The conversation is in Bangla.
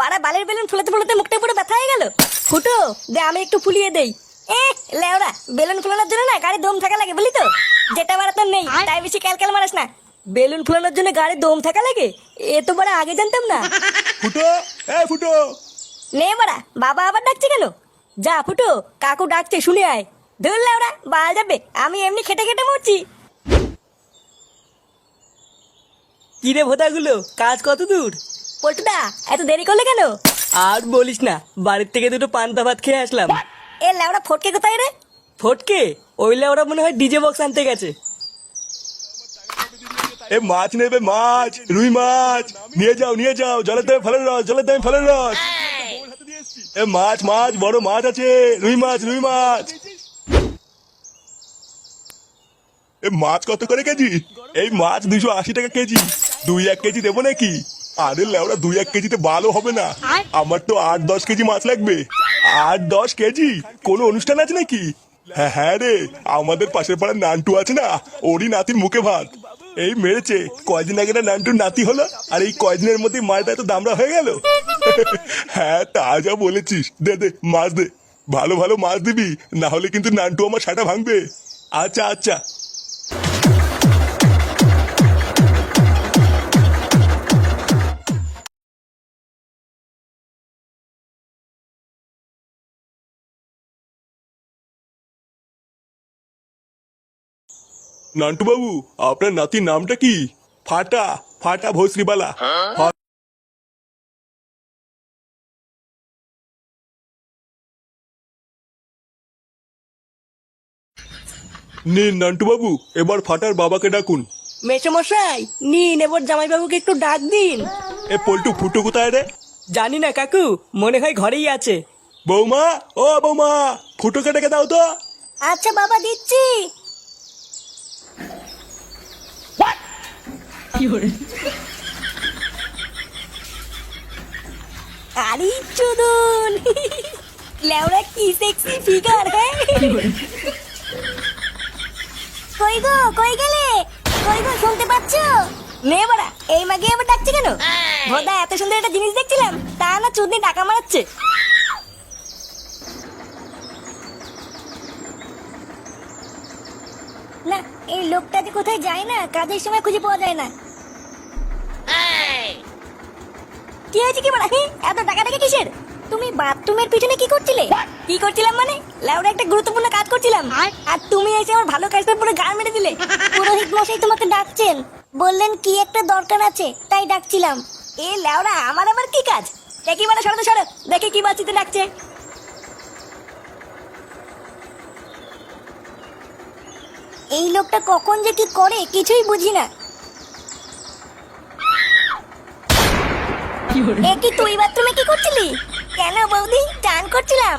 বাড়া বালের বেলুন ফুলাতে ফুলাতে মুখটা পুরো ব্যথা হয়ে গেল। ফুটো দে আমি একটু ফুলিয়ে দেই। এ লেওরা বেলুন ফুলানোর জন্য না গাড়ি দম থাকা লাগে বুঝলি তো? যেটা বাড়া তোর নেই তাই বেশি ক্যালক্যাল মারাস না। বেলুন ফুলানোর জন্য গাড়ি দম থাকা লাগে? এ তো বাড়া আগে জানতাম না। ফুটো এ ফুটো। নে বাড়া বাবা আবার ডাকছে কেন? যা ফুটো কাকু ডাকছে শুনে আয়। ধরলে ওরা বাল যাবে আমি এমনি খেটে খেটে মরছি। কিরে ভোতাগুলো কাজ কত দূর? পল্টুদা এত দেরি করলে কেন? আর বলিস না বাড়ির থেকে দুটো পান্তা ভাত খেয়ে আসলাম। এ লেওড়া ফটকে কোথায় রে? ফটকে? ওইলে ওরা মনে হয় ডিজে বক্স আনতে গেছে। এ মাছ নেবে মাছ রুই মাছ। নিয়ে যাও নিয়ে যাও জলের দামে ফলের রস জলের দামে ফলের রস। এ মাছ মাছ বড় মাছ আছে রুই মাছ রুই মাছ। এ মাছ কত করে কেজি? এই মাছ দুশো আশি টাকা কেজি। দুই এক কেজি দেবো নাকি? আরে লেওরা দুই এক কেজিতে ভালো হবে না। আমার তো আট দশ কেজি মাছ লাগবে। আট দশ কেজি? কোনো অনুষ্ঠান আছে নাকি? হ্যাঁ হ্যাঁ রে আমাদের পাশের পাড়ার নান্টু আছে না? ওরই নাতির মুখে ভাত। এই মেরেছে কয়দিন আগে না নান্টুর নাতি হলো? আর এই কয়দিনের মধ্যে মাছটা এত দামড়া হয়ে গেল? হ্যাঁ তা যা বলেছিস। দে দে মাছ দে। ভালো ভালো মাছ দিবি না হলে কিন্তু নান্টু আমার সাটা ভাঙবে। আচ্ছা আচ্ছা। নান্টু বাবু আপনার নাতির নামটা কি? ফাটা ফাটা ভোসরিবালা নিন নান্টু বাবু এবার ফাটার বাবাকে ডাকুন। মেসমশাই নিন এবার জামাইবাবুকে একটু ডাক দিন। এ পল্টু ফুটু কোথায় রে? জানি না কাকু মনে হয় ঘরেই আছে। বৌমা ও বৌমা ফুটোকে ডেকে দাও তো। আচ্ছা বাবা দিচ্ছি। আরে চুদুন। লেওরা কি সেক্সি ফিগার হ্যাঁ কই গো কই গেলে? কই গো শুনতে পাচ্ছ? নে বাড়া এই মাগে আবার ডাকছে কেন? ভোদা এত সুন্দর একটা জিনিস দেখছিলাম তা না চুদনি টাকা মারাচ্ছে। না এই লোকটা যে কোথায় যায় না কাজের সময় খুঁজে পাওয়া যায় না। কি হয়েছে কি বলা? এত টাকা টাকা কিসের? তুমি বাথরুমের পিছনে কি করছিলে? কি করছিলাম মানে? লাউডা একটা গুরুত্বপূর্ণ কাজ করছিলাম। আর তুমি এসে আমার ভালো কাজটার পরে গাল মেরে দিলে। পুরোহিত মশাই তোমাকে ডাকছেন। বললেন কি একটা দরকার আছে? তাই ডাকছিলাম। এ লাউডা আমার আবার কি কাজ? দেখি মানে সরো সরো। দেখি কি বাচ্চিতে ডাকছে। এই লোকটা কখন যে কি করে কিছুই বুঝি না। এ কি তুই বাথরুমে কি করছিলি? কেন বৌদি? চান করছিলাম।